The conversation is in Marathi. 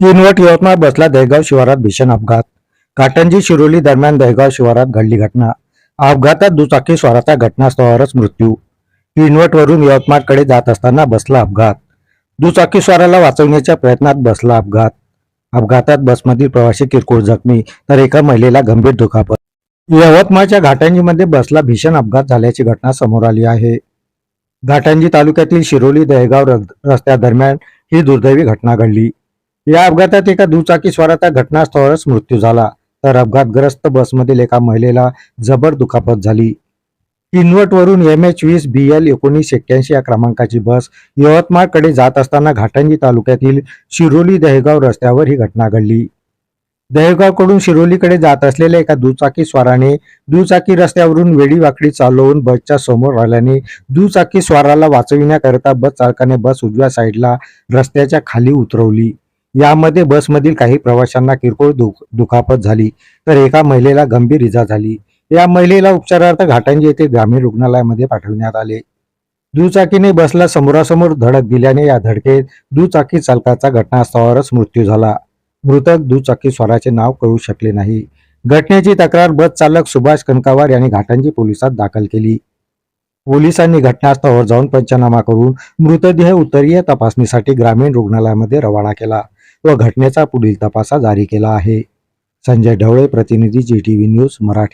तीनवट यवतमाळ बसला दहेगाव शिवारात भीषण अपघात. काटंजी शिरोली दरम्यान दहेगाव शिवारात घडली घटना. अपघातात दुचाकी स्वाराचा घटनास्थळावरच मृत्यू. तीनवटवरून यवतमाळकडे जात असताना बसला अपघात. दुचाकी स्वाराला वाचवण्याच्या प्रयत्नात बसला अपघात. अपघातात बसमधील प्रवासी किरकोळ जखमी तर एका महिलेला गंभीर दुखापत. यवतमाळच्या घाटंजीमध्ये बसला भीषण अपघात झाल्याची घटना समोर आली आहे. घाटंजी तालुक्यातील शिरोली दहेगाव र- रस्त्यादरम्यान ही दुर्दैवी घटना घडली. या अपघातात एका दुचाकी स्वाराचा घटनास्थळावरच मृत्यू झाला. तर अपघातग्रस्त बसमधील एका महिलेला जबर दुखापत झाली. किनवटवरून एम एच वीस बी एल एकोणीस एक्क्याऐंशी या क्रमांकाची बस यवतमाळकडे जात असताना घाटंजी तालुक्यातील शिरोली दहेगाव रस्त्यावर ही घटना घडली. दहेगावकडून शिरोलीकडे जात असलेल्या एका दुचाकी स्वाराने दुचाकी रस्त्यावरून वेडीवाकडी चालवून बसच्या समोर आल्याने दुचाकी स्वाराला वाचविण्याकरिता बस चालकाने बस उजव्या साईडला रस्त्याच्या खाली उतरवली. यामध्ये बसमधील काही प्रवाशांना किरकोळ दुख दुखापत झाली तर एका महिलेला गंभीर इजा झाली. या महिलेला उपचारार्थ घाटांजी येथे ग्रामीण रुग्णालयामध्ये पाठवण्यात आले. दुचाकीने बसला समोरासमोर धडक दिल्याने या धडकेत दुचाकी चालकाचा घटनास्थळावरच मृत्यू झाला. मृतक दुचाकी स्वाराचे नाव कळू शकले नाही. घटनेची तक्रार बस चालक सुभाष कनकावार यांनी घाटंजी पोलिसात दाखल केली. पोलिसांनी घटनास्थळावर जाऊन पंचनामा करून मृतदेह उत्तरीय तपासणीसाठी ग्रामीण रुग्णालयामध्ये रवाना केला. व घटनेचा पुढील तपासा जारी केला आहे. संजय ढवळे प्रतिनिधी G T V news Marathi.